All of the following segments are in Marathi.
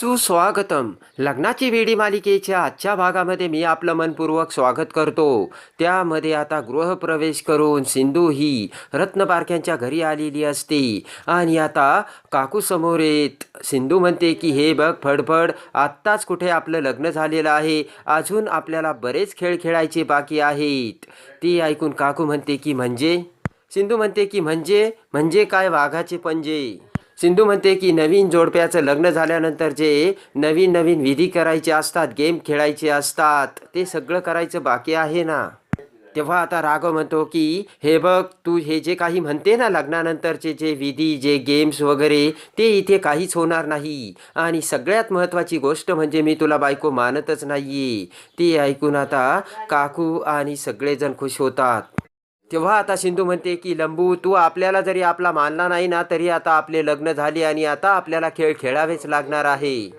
सुस्वागतम. लग्नाची वेडी मालिकेच्या आजच्या भागामध्ये मी आपलं मनपूर्वक स्वागत करतो. त्यामध्ये आता गृहप्रवेश करून सिंधू ही रत्नपारख्यांच्या घरी आलेली असते. आणि आता काकू समोर येत. सिंधू म्हणते की हे बघ फडफड आत्ताच कुठे आपलं लग्न झालेलं आहे? अजून आपल्याला बरेच खेळ खेळायचे बाकी आहेत. ती ऐकून काकू म्हणते की म्हणजे? सिंधू म्हणते की म्हणजे? म्हणजे काय वाघाचे पंजे? सिंधू म्हणते की नवीन जोडप्याचं लग्न झाल्यानंतर जे नवीन नवीन विधी करायचे असतात गेम खेळायचे असतात ते सगळं करायचं बाकी आहे ना? तेव्हा आता राघव म्हणतो की हे बघ तू हे जे काही म्हणते ना लग्नानंतरचे जे विधी जे गेम्स वगैरे ते इथे काहीच होणार नाही. आणि सगळ्यात महत्त्वाची गोष्ट म्हणजे मी तुला बायको मानतच नाही ती ऐकून आता काकू आणि सगळेजण खुश होतात. तेव्हा आता सिंधू म्हणते की लंबू तू आपल्याला जरी आपला मानला नाही ना तरी आता आपले लग्न झाले आणि आता आपल्याला खेळ खेळावेच लागणार आहे.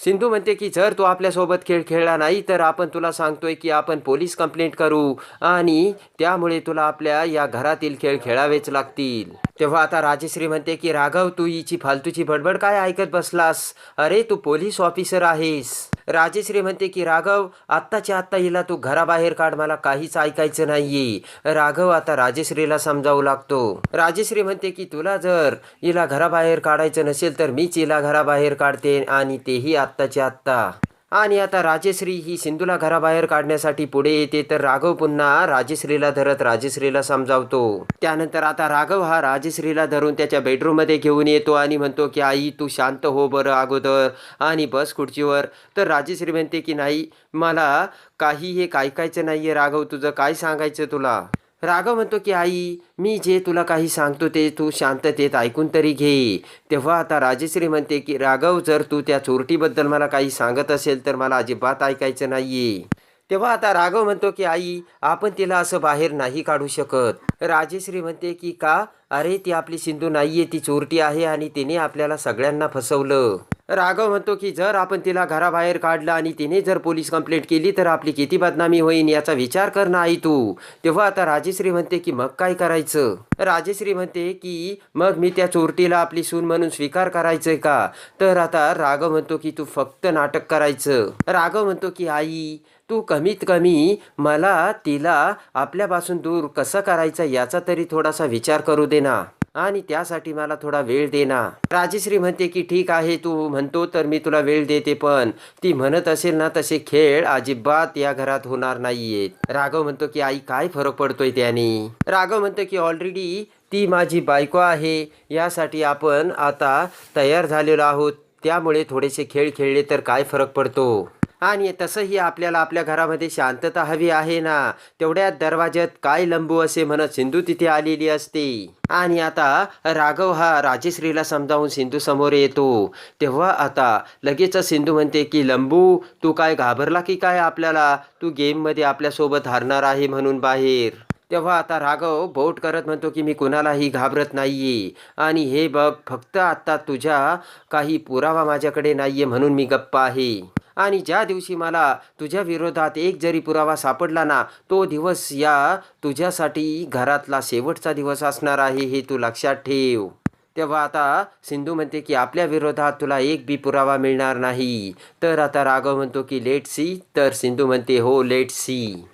सिंधू म्हणते की जर तू आपल्यासोबत खेळ खेळला नाही तर आपण तुला सांगतोय की आपण पोलीस कंप्लेंट करू आणि त्यामुळे तुला आपल्या या घरातील खेळ खेळावेच लागतील. तेव्हा आता राजश्री म्हणते की राघव तू हिची फालतूची बडबड काय ऐकत बसलास? अरे तू पोलीस ऑफिसर आहेस. राजेश्री म्हणते की राघव आत्ताच्या आत्ता हिला तू घराबाहेर काढ मला काहीच ऐकायचं नाहीये. राघव आता राजेश्रीला समजावू लागतो. राजेश्री म्हणते की तुला जर हिला घराबाहेर काढायचं नसेल तर मीच हिला घराबाहेर काढते आणि तेही आत्ताच्या आत्ता. आणि आता राजेश्री ही सिंधूला घराबाहेर काढण्यासाठी पुढे येते तर राघव पुन्हा राजेश्रीला धरत राजेश्रीला समजावतो. त्यानंतर आता राघव हा राजश्रीला धरून त्याच्या बेडरूममध्ये घेऊन येतो आणि म्हणतो की आई तू शांत हो बरं अगोदर. आणि बस खुर्चीवर तर राजेश्री म्हणते की नाही मला काही हे ऐकायचं आहे राघव तुझं काय सांगायचं तुला? राघव म्हणतो की आई मी जे तुला काही सांगतो ते तू शांततेत ऐकून तरी घे. तेव्हा आता राजश्री म्हणते की राघव जर तू त्या चोरटीबद्दल मला काही सांगत असेल तर मला अजिबात ऐकायचं नाही तेव्हा आता राघव म्हणतो की आई आपण तिला असं बाहेर नाही काढू शकत. राजश्री म्हणते की का? अरे ती आपली सिंधू नाही आहे ती चोरटी आहे आणि तिने आपल्याला सगळ्यांना फसवलं. राघव म्हणतो की जर आपण तिला घराबाहेर काढलं आणि तिने जर पोलीस कंप्लेंट केली तर आपली किती बदनामी होईल याचा विचार कर ना आई तू. तेव्हा आता राजेश्री म्हणते की मग काय करायचं? राजेश्री म्हणते की मग मी त्या चोरटीला आपली सून म्हणून स्वीकार करायचंय का? तर आता राघव म्हणतो की तू फक्त नाटक करायचं. राघव म्हणतो की आई तू कमीत कमी मला तिला आपल्यापासून दूर कसं करायचं याचा तरी थोडासा विचार करू दे ना. आणि त्यासाठी मला थोडा वेळ दे ना. राजश्री म्हणते की ठीक आहे तू म्हणतो तर मी तुला वेळ देते पण ती म्हणत असेल ना तसे खेळ अजिबात या घरात होणार नाहीयेत. राघव म्हणतो की आई काय फरक पडतोय त्याने? राघव म्हणतो की ऑलरेडी ती माझी बायको आहे. यासाठी आपण आता तयार झालेलो आहोत. त्यामुळे थोडेसे खेळ खेळले तर काय फरक पडतो? आणि तसंही आपल्याला आपल्या घरामध्ये शांतता हवी आहे ना. तेवढ्यात दरवाज्यात काय लंबू असे म्हणत सिंधू तिथे आलेली असते. आणि आता राघव हा राजश्रीला समजावून सिंधू समोर येतो. तेव्हा आता लगेच सिंधू म्हणते की लंबू तू काय घाबरला की काय आपल्याला? तू गेममध्ये आपल्यासोबत हारणार आहे म्हणून बाहेर. तेव्हा आता राघव बोट करत म्हणतो की मी कुणालाही घाबरत नाहीये. आणि हे बघ फक्त आत्ता तुझ्या काही पुरावा माझ्याकडे नाही आहे म्हणून मी गप्प आहे. आणि ज्या दिवशी मला तुझ्या विरोधात एक जरी पुरावा सापडला ना तो दिवस या तुझ्यासाठी घरातला शेवटचा दिवस असणार आहे हे तू लक्षात ठेव. तेव्हा आता सिंधू म्हणते की आपल्या विरोधात तुला एक बी पुरावा मिळणार नाही. तर आता राघव म्हणतो की लेट सी. तर सिंधू म्हणते हो लेट सी.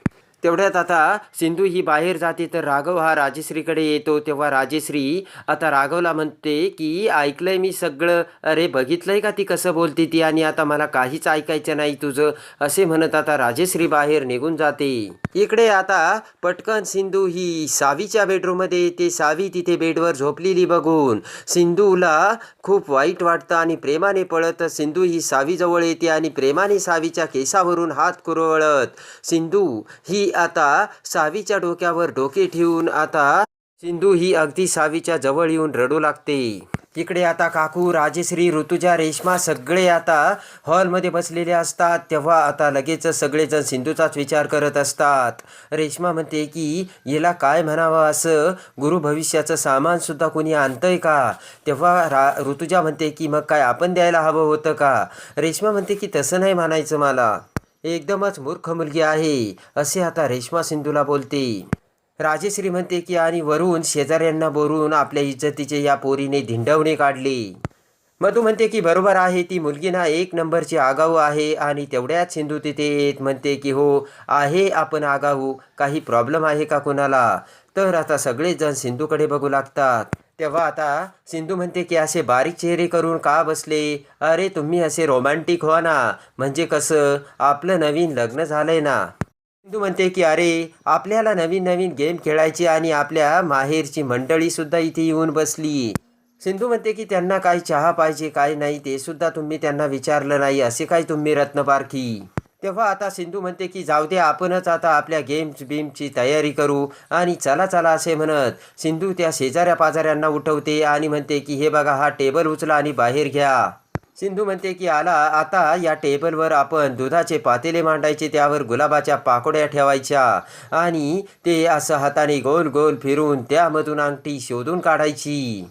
तेवढ्यात आता सिंधू ही बाहेर जाते तर राघव हा राजेश्रीकडे येतो. तेव्हा राजेश्री आता राघवला म्हणते की ऐकलंय मी सगळं. अरे बघितलंय का ती कसं बोलते ती? आणि आता मला काहीच ऐकायचं नाही तुझं. असे म्हणत आता राजेश्री बाहेर निघून जाते. इकडे आता पटकन सिंधू ही सावीच्या बेडरूममध्ये येते. सावी तिथे बेडवर झोपलेली बघून सिंधूला खूप वाईट वाटतं आणि प्रेमाने पळत सिंधू ही सावीजवळ येते आणि प्रेमाने सावीच्या केसावरून हात कुरवळत. सिंधू ही आता सावीच्या डोक्यावर डोके ठेवून आता सिंधू ही अगदी सावीच्या जवळ येऊन रडू लागते. इकडे आता काकू राजश्री ऋतुजा रेश्मा सगळे आता हॉलमध्ये बसलेले असतात. तेव्हा आता लगेच सगळेजण सिंधूचाच विचार करत असतात. रेश्मा म्हणते की हिला काय म्हणावं असं? गुरु भविष्याचं सामान सुद्धा कोणी आणतंय का? तेव्हा रा ऋतुजा म्हणते की मग काय आपण द्यायला हवं होतं का? रेश्मा म्हणते की तसं नाही म्हणायचं मला. एकदमच मूर्ख मुलगी आहे असे आता रेश्मा सिंधूला बोलते. राजेश्री म्हणते की आणि वरून शेजाऱ्यांना बोरून आपल्या इज्जतीचे या पोरीने धिंडवणे काढले. मधू म्हणते की बरोबर आहे ती मुलगी ना एक नंबरची आगाऊ आहे आणि तेवढ्याच सिंधू तिथे येत. म्हणते की हो आहे आपण आगाऊ काही प्रॉब्लेम आहे का कोणाला? तर आता सगळेच जण सिंधूकडे बघू लागतात. तेव्हा आता सिंधू म्हणते की असे बारीक चेहरे करून का बसले? अरे तुम्ही असे रोमॅन्टिक व्हा ना. म्हणजे कसं? आपलं नवीन लग्न झालंय ना. सिंधू म्हणते की अरे आपल्याला नवीन नवीन गेम खेळायची आणि आपल्या माहेरची मंडळीसुद्धा इथे येऊन बसली. सिंधू म्हणते की त्यांना काय चहा पाहिजे काय नाही ते सुद्धा तुम्ही त्यांना विचारलं नाही. असे काय तुम्ही रत्नपारखी? तेव्हा आता सिंधू म्हणते की जाऊ दे आपणच आता आपल्या गेम्स बीमची तयारी करू आणि चला चला असे म्हणत सिंधू त्या शेजाऱ्या पाजाऱ्यांना उठवते आणि म्हणते की हे बघा हा टेबल उचला आणि बाहेर घ्या. सिंधू म्हणते की आला आता या टेबलवर आपण दुधाचे पातेले मांडायचे त्यावर गुलाबाच्या पाकोड्या ठेवायच्या आणि ते असं हाताने गोल गोल फिरून त्यामधून अंगठी शोधून काढायची.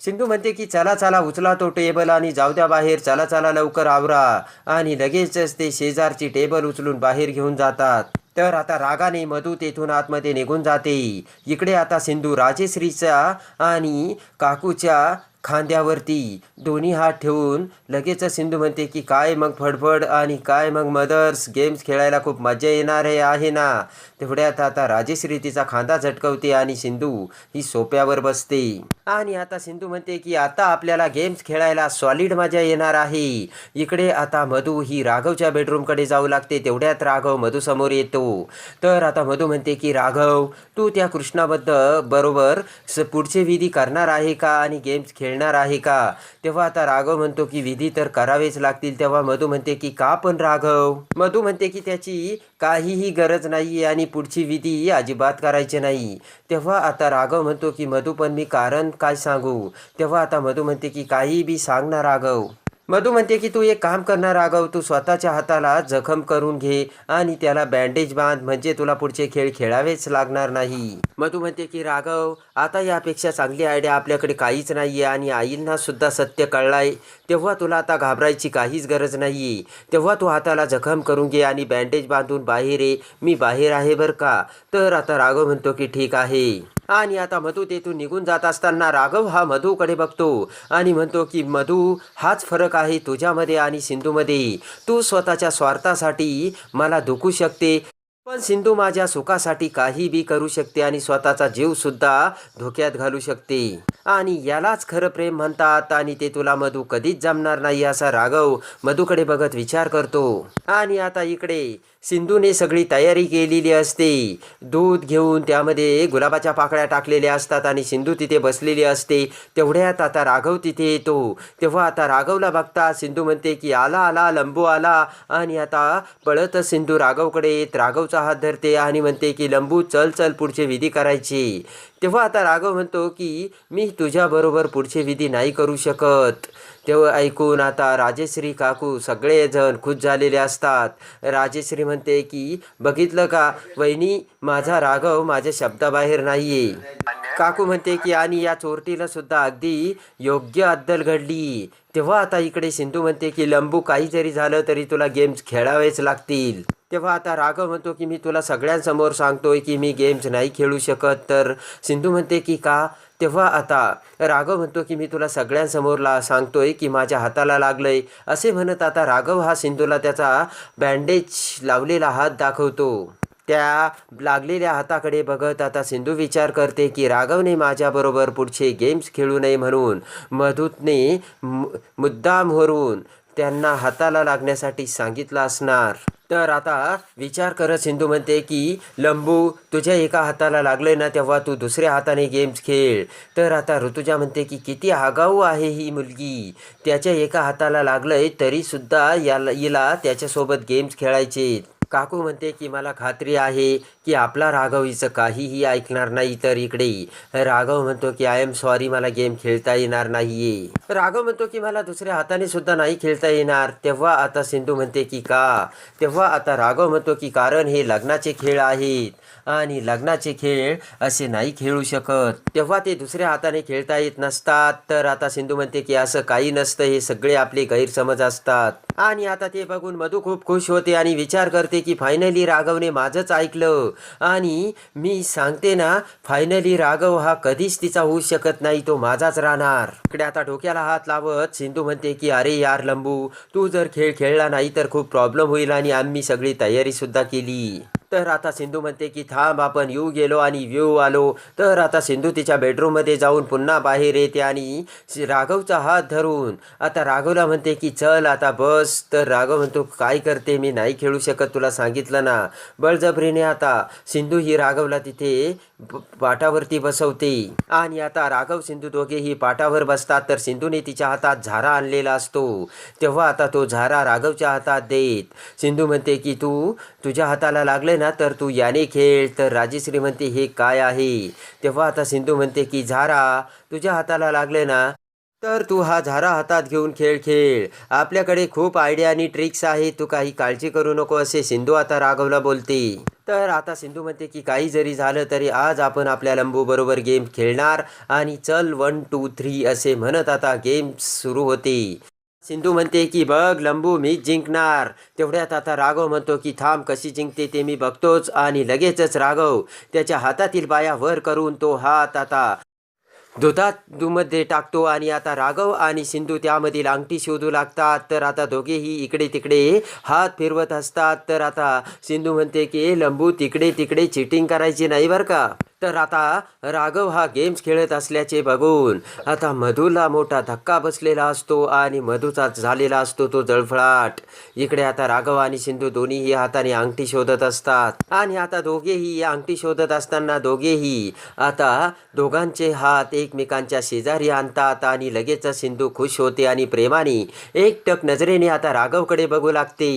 सिंधू म्हणते की चला चला उचला तो टेबल आणि जाऊ द्या बाहेर. चला चला लवकर आवरा. आणि लगेचच ते शेजारची टेबल उचलून बाहेर घेऊन जातात. तर आता रागाने मधू तेथून आतमध्ये निघून जाते. इकडे आता सिंधू राजेश्रीच्या आणि काकूच्या खांद्यावरती दोन्ही हात ठेवून लगेच सिंधू म्हणते की काय मग फडफड आणि काय मग मदर्स? गेम्स खेळायला खूप मजा येणार आहे ना? तेवढ्यात आता राजेश्री तिचा खांदा झटकवते आणि सिंधू ही सोप्यावर बसते. आणि आता सिंधू म्हणते की आता आपल्याला गेम्स खेळायला सॉलिड मजा येणार आहे. इकडे आता मधू ही राघवच्या बेडरूमकडे जाऊ लागते. तेवढ्यात राघव मधू समोर येतो. तर आता मधू म्हणते की राघव तू त्या कृष्णाबद्दल बरोबर स पुढचे विधी करणार आहे का आणि गेम्स खेळणार आहे का? तेव्हा आता राघव म्हणतो की विधी तर करावेच लागतील. तेव्हा मधू म्हणते की का पण राघव? मधू म्हणते की त्याची काहीही गरज नाही आणि पुढची विधी अजिबात करायची नाही. तेव्हा आता राघव म्हणतो की मधू पण मी कारण काय सांगू? तेव्हा आता मधू म्हणते की काही बी सांग ना राघव. मधू म्हणते की तू एक काम करणार राघव. तू स्वतःच्या हाताला जखम करून घे आणि त्याला बँडेज बांध. म्हणजे तुला पुढचे खेळ खेळावेच लागणार नाही. मधू म्हणते की राघव आता यापेक्षा चांगली आयडिया आपल्याकडे काहीच नाहीये आणि आईंना सुद्धा सत्य कळलाय. तेव्हा तुला आता घाबरायची काहीच गरज नाहीये. तेव्हा तू हाताला जखम करून घे आणि बँडेज बांधून बाहेर ये. मी बाहेर आहे बरं का? तर आता राघव म्हणतो की ठीक आहे. आणि आता मधू तेथून निघून जात असताना राघव हा मधूकडे बघतो आणि म्हणतो की मधू हाच फरक आहे तुझ्यामध्ये आणि सिंधूमध्ये. तू स्वतःच्या स्वार्थासाठी मला दुखू शकते पण सिंधू माझ्या सुखासाठी काही बी करू शकते आणि स्वतःचा जीवसुद्धा धोक्यात घालू शकते. आणि यालाच खरं प्रेम म्हणतात आणि ते तुला मधू कधीच जमणार नाही असा राघव मधूकडे बघत विचार करतो. आणि आता इकडे सिंधूने सगळी तयारी केलेली असते. दूध घेऊन त्यामध्ये गुलाबाच्या पाकळ्या टाकलेल्या असतात आणि सिंधू तिथे बसलेली असते. तेवढ्यात आता राघव तिथे येतो. तेव्हा आता राघवला बघता सिंधू म्हणते की आला आला लंबू आला. आणि आता पळत सिंधू राघवकडे येत. राघवचा हात धरते आणि म्हणते की लंबू चल चल पुढचे विधी करायचे. तेव्हा आता राघव म्हणतो की मी तुझ्याबरोबर पुढचे विधी नाही करू शकत. तेव्हा ऐकून आता राजेश्री काकू सगळेजण खुश झालेले असतात. राजेश्री म्हणते की बघितलं का वहिनी माझा राघव माझ्या शब्दाबाहेर नाही आहे काकू म्हणते की आणि या चोरटीला सुद्धा अगदी योग्य अद्दल घडली. तेव्हा आता इकडे सिंधू म्हणते की लंबू काही जरी झालं तरी तुला गेम्स खेळावेच लागतील. तेव्हा आता राघव म्हणतो की मी तुला सगळ्यांसमोर सांगतोय की मी गेम्स नाही खेळू शकत. तर सिंधू म्हणते की का? तेव्हा आता राघव म्हणतो की मी तुला सगळ्यांसमोर ला सांगतोय की माझ्या हाताला लागलंय. असे म्हणत आता राघव हा सिंधूला त्याचा बँडेज लावलेला हात दाखवतो. त्या लागलेल्या हाताकडे बघत आता सिंधू विचार करते की राघवने माझ्याबरोबर पुढचे गेम्स खेळू नये म्हणून मधुतने मु- मुद्दामवरून त्यांना हाताला लागण्यासाठी सांगितलं असणार. तर आता विचार करत सिंधू म्हणते की लंबू तुझ्या एका हाताला लागले ना तेव्हा तू दुसऱ्या हाताने गेम्स खेळ. तर आता ऋतुजा म्हणते की किती आगाऊ आहे ही मुलगी. त्याच्या एका हाताला लागलंय तरीसुद्धा याला हिला त्याच्यासोबत गेम्स खेळायचे काकू म्हणते की मला खात्री आहे की आपला राघव हिचं काहीही ऐकणार नाही तर इकडे राघव म्हणतो की आय एम सॉरी मला गेम खेळता येणार नाहीये. राघव म्हणतो की मला दुसऱ्या हाताने सुद्धा नाही खेळता येणार. तेव्हा आता सिंधू म्हणते की का? तेव्हा आता राघव म्हणतो की कारण हे लग्नाचे खेळ आहेत. आणि लग्नाचे खेळ असे नाही खेळू शकत. तेव्हा ते दुसऱ्या हाताने खेळता येत नसतात. तर आता सिंधू म्हणते की असं काही नसतं हे सगळे आपले गैरसमज असतात. आणि आता ते बघून मधू खूप खुश होते आणि विचार करते की फायनली राघवने माझंच ऐकलं. आणि मी सांगते ना फायनली राघव हा कधीच तिचा होऊ शकत नाही तो माझाच राहणार. इकडे आता डोक्याला हात लावत सिंधू म्हणते की अरे यार लंबू तू जर खेळ खेळला नाही तर खूप प्रॉब्लेम होईल आणि आम्ही सगळी तयारी सुद्धा केली. तर आता सिंधू म्हणते की थांब आपण येऊ गेलो आणि व्यू आलो. तर आता सिंधू तिच्या बेडरूममध्ये जाऊन पुन्हा बाहेर येते आणि राघवचा हात धरून आता राघवला म्हणते की चल आता बस. तर राघव म्हणतो काय करते? मी नाही खेळू शकत तुला सांगितलं ना. बळजबरीने आता सिंधू ही राघवला तिथे पाटावरती बसवते. आणि आता राघव सिंधू दोघेही पाटावर बसतात तर सिंधूने तिच्या हातात झारा आणलेला असतो. तेव्हा आता तो झारा राघवच्या हातात देत सिंधू म्हणते की तू तुझ्या हाताला लागले ना तर तू याने खेळ. तर राजी श्रीमंती हे काय आहे? तेव्हा आता सिंधू म्हणते की झारा तुझ्या हाताला लागले ना तर तू हा झारा हातात घेऊन खेळ खेळ. आपल्याकडे खूप आयडिया आणि ट्रिक्स आहे. तू काही काळजी करू नको असे सिंधू आता राघवला बोलते. तर आता सिंधू म्हणते की काही जरी झालं तरी आज आपण आपल्या लंबू बरोबर गेम खेळणार आणि चल वन टू थ्री असे म्हणत आता गेम सुरू होते. सिंधू म्हणते की बघ लंबू मी जिंकणार. तेवढ्यात आता राघव म्हणतो की थांब कशी जिंकते ते मी बघतोच आणि लगेचच राघव त्याच्या हातातील बाया वर करून तो हात आता दुधात दुमध्ये टाकतो आणि आता राघव आणि सिंधू त्यामधील अंगठी शोधू लागतात. तर आता दोघेही इकडे तिकडे हात फिरवत असतात. तर आता सिंधू म्हणते की लंबू तिकडे तिकडे चिटिंग करायची नाही बरं का? तर आता राघव हा गेम्स खेळत असल्याचे बघून आता मधूला मोठा धक्का बसलेला असतो आणि मधूचा झालेला असतो तो जळफळाट. इकडे आता राघव आणि सिंधू दोन्हीही हाताने अंगठी शोधत असतात. आणि आता दोघेही या अंगठी शोधत असताना दोघेही आता दोघांचे हात एकमेकांच्या शेजारी आणतात आणि लगेच सिंधू खुश होते आणि प्रेमाने एकटक नजरेने आता राघवकडे बघू लागते.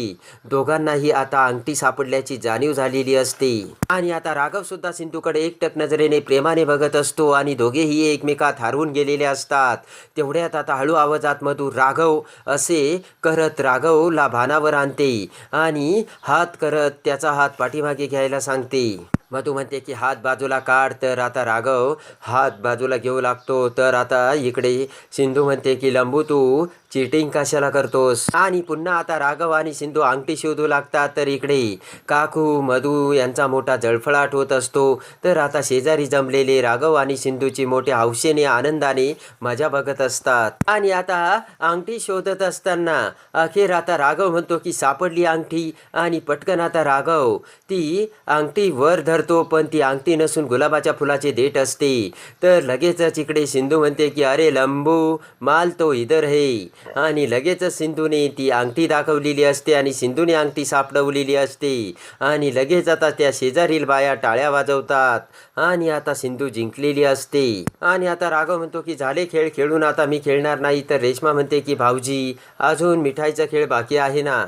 दोघांनाही आता अंगठी सापडल्याची जाणीव झालेली असते. आणि आता राघव सुद्धा सिंधूकडे एकटक नजरेने प्रेमाने बघत असतो आणि दोघेही एकमेकात हरवून गेलेले असतात. तेवढ्यात आता हळू आवाजात मधू राघव असे करत राघवला भानावर आणते आणि हात करत त्याचा हात पाठीमागे घ्यायला सांगते. मधू म्हणते की हात बाजूला काढ तर आता राघव हात बाजूला घेऊ लागतो. तर आता इकडे सिंधू म्हणते की लंबू तू चिटिंग कशाला करतोस? आणि पुन्हा आता राघव आणि सिंधू अंगठी शोधू लागतात. तर इकडे काकू मधू यांचा मोठा जळफळाट होत असतो. तर आता शेजारी जमलेले राघव आणि सिंधूची मोठ्या हौशेने आनंदाने मजा बघत असतात. आणि आता अंगठी शोधत असताना अखेर आता राघव म्हणतो की सापडली अंगठी. आणि पटकन आता राघव ती अंगठी वर धर करतो पण ती अंगठी नसून गुलाबाच्या फुलाचे देठ असते. तर लगेचच इकडे सिंधू म्हणते की अरे लंबू माल तो इधर हे. आणि लगेचच सिंधूने ती अंगठी दाखवलेली असते आणि सिंधूने अंगठी सापडवलेली असते. आणि लगेच आता त्या शेजारील बाया टाळ्या वाजवतात. आणि आता सिंधू जिंकलेली असते. आणि आता राघव म्हणतो की झाले खेळ खेळून आता मी खेळणार नाही. तर रेश्मा म्हणते की भाऊजी अजून मिठाईचा खेळ बाकी आहे ना?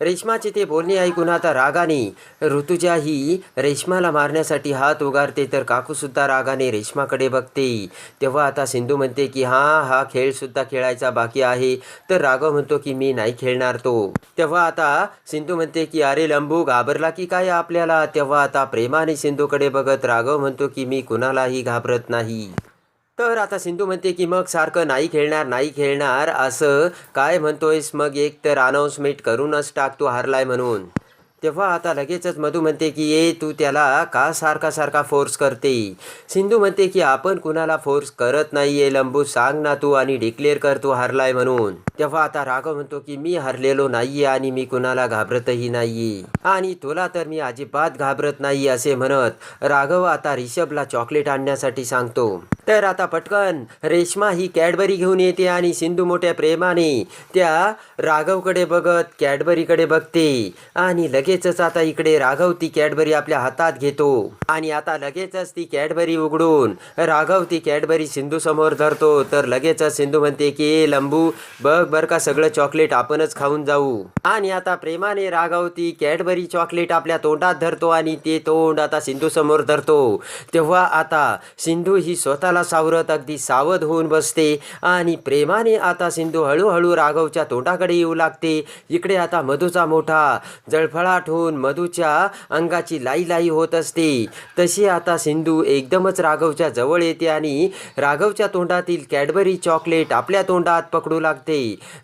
रेश्माचे ते बोलणे ऐकून आता रागाने ऋतुजाही रेश्माला मारण्यासाठी हात उगारते तर काकूसुद्धा रागाने रेश्माकडे बघते. तेव्हा आता सिंधू म्हणते की हां हा खेळसुद्धा खेळायचा बाकी आहे. तर राघव म्हणतो की मी नाही खेळणार तो. तेव्हा आता सिंधू म्हणते की अरे लंबू घाबरला की काय आपल्याला? तेव्हा आता प्रेमाने सिंधूकडे बघत राघव म्हणतो की मी कुणालाही घाबरत नाही. तर आता सिंधू म्हणते की मग सारखं नाही खेळणार नाही खेळणार असं काय म्हणतोयस? मग एक तर अनाऊन्समेंट करूनच टाक तू हारलाय म्हणून. तेव्हा आता लगेचच मधू म्हणते की ये तू त्याला का सारखा सारखा फोर्स करते? सिंधू म्हणते की आपण कुणाला फोर्स करत नाहीये लंबू. सांग ना तू आणि डिक्लेअर कर तू हारलाय म्हणून. तेव्हा आता राघव म्हणतो की मी हरलेलो नाहीये आणि मी कुणाला घाबरतही नाहीये. आणि तुला तर मी अजिबात घाबरत नाही असे म्हणत राघव आता रिषभला चॉकलेट आणण्यासाठी सांगतो. तर आता पटकन रेश्मा ही कॅडबरी घेऊन येते आणि सिंधू मोठ्या प्रेमाने त्या राघवकडे बघत कॅडबरीकडे बघते. आणि लगेच लगेचच आता इकडे राघव ती कॅडबरी आपल्या हातात घेतो. आणि आता लगेचच ती कॅडबरी उघडून राघव ती कॅडबरी सिंधू समोर धरतो. तर लगेचच सिंधू म्हणते की "ए, लंबू बघ बर का सगळं चॉकलेट आपणच खाऊन जाऊ. आणि आता प्रेमाने राघव ती कॅडबरी चॉकलेट आपल्या तोंडात धरतो आणि ते तोंड आता सिंधू समोर धरतो. तेव्हा आता सिंधू ही स्वतःला सावरत अगदी सावध होऊन बसते आणि प्रेमाने आता सिंधू हळूहळू राघवच्या तोंडाकडे येऊ लागते. इकडे आता मधूचा मोठा जळफळाट जळफळाट होऊन मधूच्या अंगाची लाई लाई होत असते. तशी आता सिंधू एकदमच राघवच्या जवळ येते आणि राघवच्या तोंडातील कॅडबरी चॉकलेट आपल्या तोंडात पकडू लागते.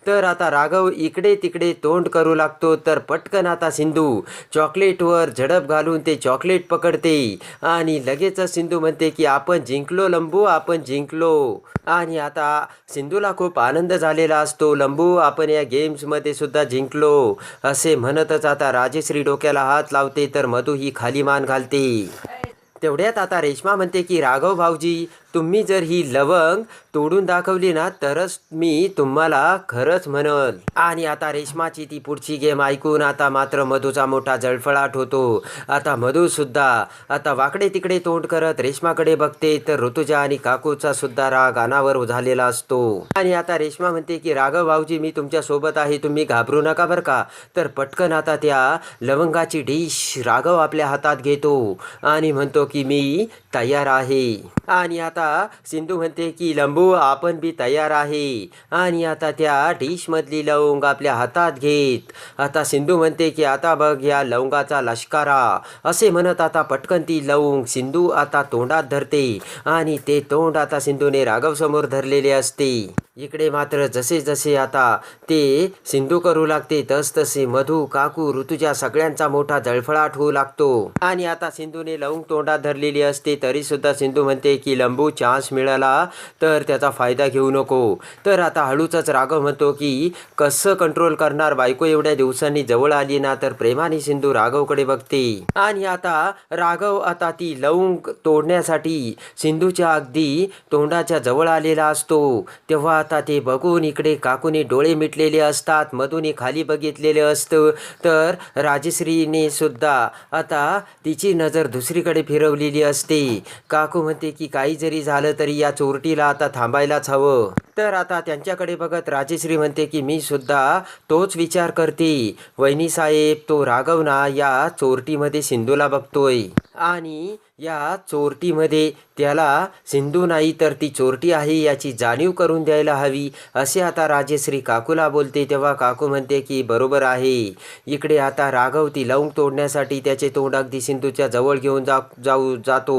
तर आता राघव इकडे तिकडे तोंड करू लागतो तर पटकन आता सिंधू चॉकलेटवर झडप घालून ते चॉकलेट पकडते. आणि लगेचच सिंधू म्हणते की आपण जिंकलो लंबू आपण जिंकलो. आणि आता सिंधूला खूप आनंद झालेला असतो. लंबू आपण या गेम्समध्ये सुद्धा जिंकलो असे म्हणतच आता राजे श्री डोक्याला हात लावते तर मधू ही खाली मान घालते. तेवढ्यात आता रेश्मा म्हणते की राघव भाऊजी तुम्ही जर ही लवंग तोडून दाखवली ना तरच मी तुम्हाला खरंच म्हणल. आणि आता रेशमाची ती पुढची गेम ऐकून आता मात्र मधूचा मोठा जळफळाट होतो. आता मधू सुद्धा आता वाकडे तिकडे तोंड करत रेशमाकडे बघते तर ऋतुजा आणि काकूचा सुद्धा राग अनावर झालेला असतो. आणि आता रेश्मा म्हणते की राघव भाऊजी मी तुमच्यासोबत आहे तुम्ही घाबरू नका बरं का? तर पटकन आता त्या लवंगाची डिश राघव आपल्या हातात घेतो आणि म्हणतो की मी तयार आहे. आणि आता आता सिंधू म्हणते की लंबू आपण बी तयार आहे. आणि आता त्या डिशमधली लवंग आपल्या हातात घेत. आता सिंधू म्हणते की आता बघ या लवंगाचा लष्कारा. असे म्हणत आता पटकन ती लवंग सिंधू आता तोंडात धरते. आणि ते तोंड आता सिंधूने राघव समोर धरलेले असते. इकडे मात्र जसे जसे आता ते सिंधू करू लागते तसतसे मधू काकू ऋतुजा सगळ्यांचा मोठा जळफळाट होऊ लागतो. आणि आता सिंधूने लवंग तोंडात धरलेली असते तरी सुद्धा सिंधू म्हणते की लंबू चान्स मिळाला तर त्याचा फायदा घेऊ नको. तर आता हळूच राघव म्हणतो की कसं कंट्रोल करणार? बायको एवढ्या दिवसांनी जवळ आली ना तर प्रेमाने सिंधू राघवकडे बघते. आणि आता राघव आता ती लवंग तोडण्यासाठी सिंधूच्या अगदी तोंडाच्या जवळ आलेला असतो. तेव्हा आता ते बघून इकडे काकूने डोळे मिटलेले असतात मधूने खाली बघितलेले असतं. तर राजश्रीने सुद्धा आता तिची नजर दुसरीकडे फिरवलेली असते. काकू म्हणते की काही जरी झालं तरी या चोरटीला आता थांबायलाच हवं. तर आता त्यांच्याकडे बघत राजश्री म्हणते की मी सुद्धा तोच विचार करते. वहिनी साहेब तो राघवना या चोरटीमध्ये सिंधूला बघतोय. आणि या चोरटीमध्ये त्याला सिंधू नाही तर ती चोरटी आहे याची जाणीव करून द्यायला हवी असे आता राजेश्री काकूला बोलते. तेव्हा काकू म्हणते की बरोबर आहे. इकडे आता राघव ती लवंग तोडण्यासाठी त्याचे तोंड अगदी सिंधूच्या जवळ घेऊन जा जाऊ जातो.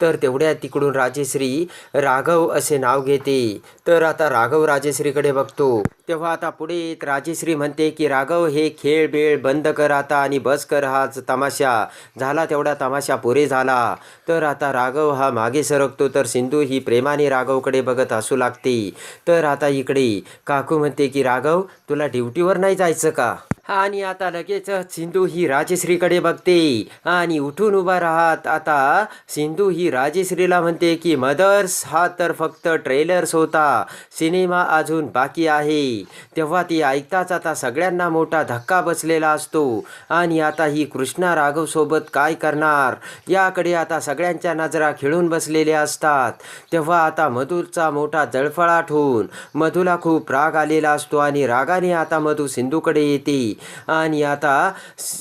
तर तेवढ्या तिकडून राजेश्री राघव असे नाव घेते. तर आता राघव राजेश्रीकडे बघतो. तेव्हा आता पुढे येत राजेश्री म्हणते की राघव हे खेळ बेळ बंद कर आता आणि बस कर हाच तमाशा. झाला तेवढा तमाशा पुरे झाला. तर आता राघव हा मागे सरकतो तर सिंधू ही प्रेमाने राघवकडे बघत असू लागते. तर आता इकडे काकू म्हणते की राघव तुला ड्युटीवर नाही जायचं का? आणि आता लगेच सिंधू ही राजश्रीकडे बघते. आणि उठून उभा राहत आता सिंधू ही राजश्रीला म्हणते की मदर्स हा तर फक्त ट्रेलर्स होता. सिनेमा अजून बाकी आहे. तेव्हा ती ऐकताच आता सगळ्यांना मोठा धक्का बसलेला असतो. आणि आता ही कृष्णा राघव सोबत काय करणार? याकडे आता आता सगळ्यांच्या नजरा खिळून बसलेल्या असतात. तेव्हा आता मधूचा मोठा जळफळाट होऊन मधूला खूप राग आलेला असतो आणि रागाने आता मधू सिंधूकडे येते. आणि आता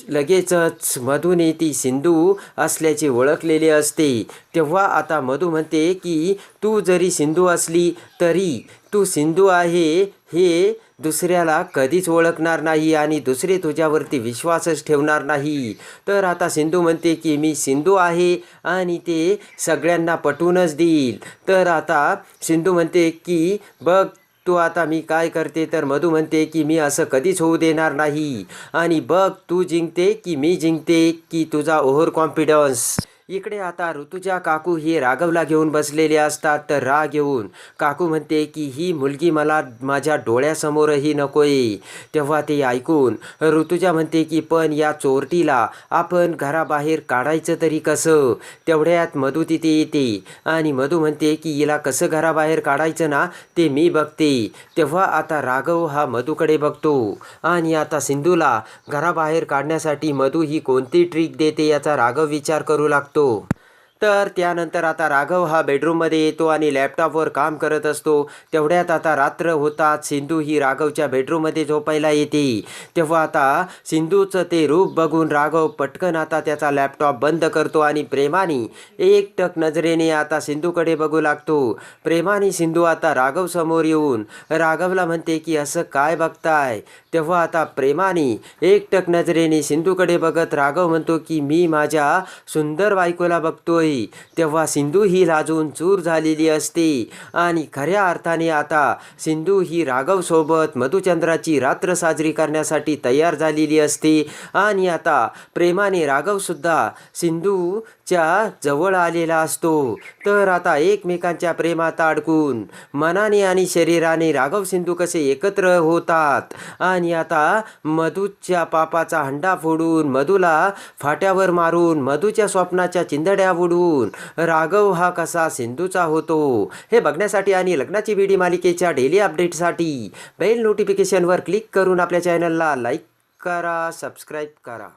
लगेचच मधूने ती सिंधू असल्याचे ओळखलेले असते. तेव्हा आता मधू म्हणते की तू जरी सिंधू असली तरी तू सिंधू आहे हे दुसऱ्याला कधीच ओळखणार नाही आणि दुसरे तुझ्यावरती विश्वासच ठेवणार नाही. तर आता सिंधू म्हणते की मी सिंधू आहे आणि ते सगळ्यांना पटवूनच देईल. तर आता सिंधू म्हणते की बघ तू आता मी काय करते? तर मधू म्हणते की मी असं कधीच होऊ देणार नाही. आणि बघ तू जिंकते की मी जिंकते की तुझा ओव्हर कॉन्फिडन्स. इकडे आता ऋतुजा काकू हे राघवला घेऊन बसलेले असतात तर राग येऊन. काकू म्हणते की ही मुलगी मला माझ्या डोळ्यासमोरही नकोय. तेव्हा ते ऐकून ऋतुजा म्हणते की पण या चोरटीला आपण घराबाहेर काढायचं तरी कसं? तेवढ्यात मधू तिथे येते. आणि मधू म्हणते की हिला कसं घराबाहेर काढायचं ना ते मी बघते. तेव्हा आता राघव हा मधूकडे बघतो. आणि आता सिंधूला घराबाहेर काढण्यासाठी मधू ही कोणती ट्रिक देते याचा राघव विचार करू लागतो. तर त्यानंतर आता राघव हा बेडरूममध्ये येतो आणि लॅपटॉपवर काम करत असतो. तेवढ्यात आता रात्र होतात सिंधू ही राघवच्या बेडरूममध्ये झोपायला येते. तेव्हा आता सिंधूचं ते रूप बघून राघव पटकन आता त्याचा लॅपटॉप बंद करतो आणि प्रेमाने एकटक नजरेने आता सिंधूकडे बघू लागतो. प्रेमाने सिंधू आता राघव समोर येऊन राघवला म्हणते की असं काय बघताय? तेव्हा आता प्रेमाने एकटक नजरेने सिंधूकडे बघत राघव म्हणतो की मी माझ्या सुंदर बायकोला बघतोय. तेव्हा सिंधू ही लाजून चूर झालेली असते. आणि खऱ्या अर्थाने आता सिंधू ही राघवसोबत मधुचंद्राची रात्र साजरी करण्यासाठी तयार झालेली असते. आणि आता प्रेमाने राघवसुद्धा सिंधूच्या जवळ आलेला असतो. तर आता एकमेकांच्या प्रेमात अडकून मनाने आणि शरीराने राघव सिंधू कसे एकत्र होतात? आणि आता मधूच्या पापाचा हंडा फोडून मधूला फाट्यावर मारून मधूच्या स्वप्नाच्या चिंदड्या उडून. राघव हा कसा सिंधूचा होतो? हे बघण्यासाठी आणि लग्नाची बीडी मालिकेच्या डेली अपडेटसाठी बेल नोटिफिकेशनवर क्लिक करून आपल्या चॅनलला लाईक करा सबस्क्राईब करा.